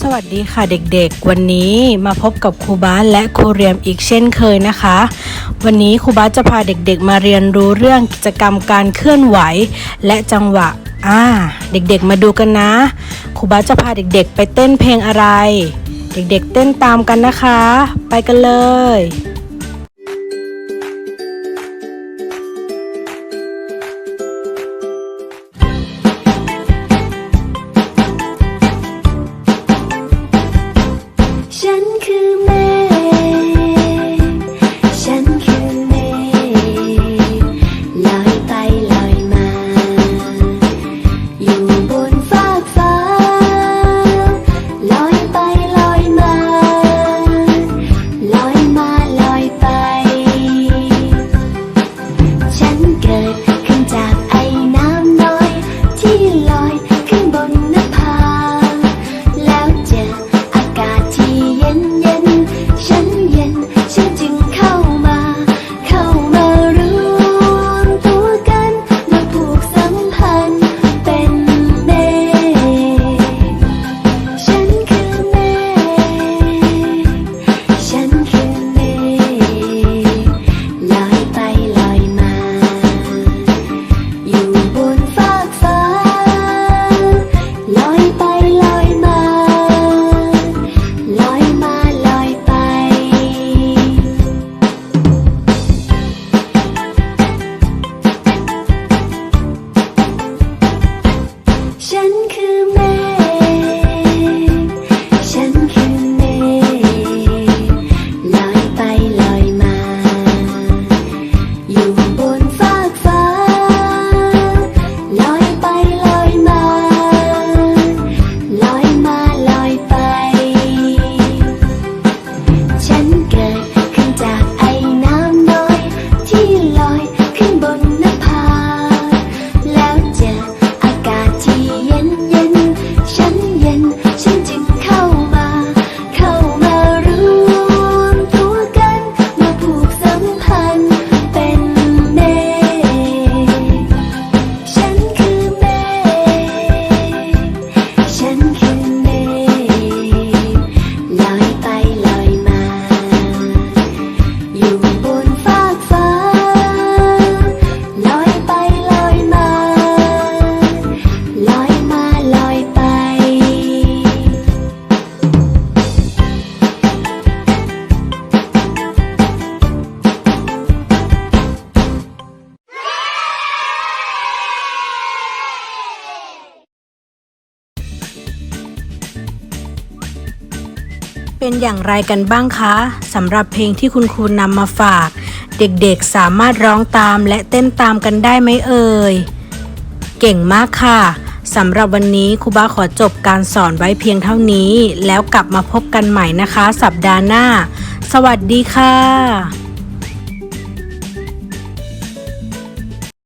สวัสดีค่ะเด็กๆ วันนี้มาพบกับครูบาและครูเรียมอีกเช่นเคยนะคะ วันนี้ครูบาจะพาเด็กๆ มาเรียนรู้เรื่องกิจกรรมการเคลื่อนไหว และจังหวะอ่าเด็กๆมาดูกันนะครูบาจะพาเด็กๆ ไปเต้นเพลงอะไร เด็กๆเต้นตามกันนะคะ ไปกันเลย ฉันคือ ฉันคือเมฆฉันคือเมฆลอยไปลอยมา อยู่บนฟากฟ้า ลอยไปลอยมา ลอยมาลอยไป ฉันเกิดขึ้นจากไอ้น้ำน้อย ที่ลอยขึ้นบน เป็นอย่างไรกันบ้างคะสำหรับเพลงที่คุณครูนำมาฝาก เด็กๆสามารถร้องตามและเต้นตามกันได้ไหมเอ่ย เก่งมากค่ะสำหรับวันนี้ครูบาขอจบการสอนไว้เพียงเท่านี้ แล้วกลับมาพบกันใหม่นะคะ สัปดาห์หน้า สวัสดีค่ะ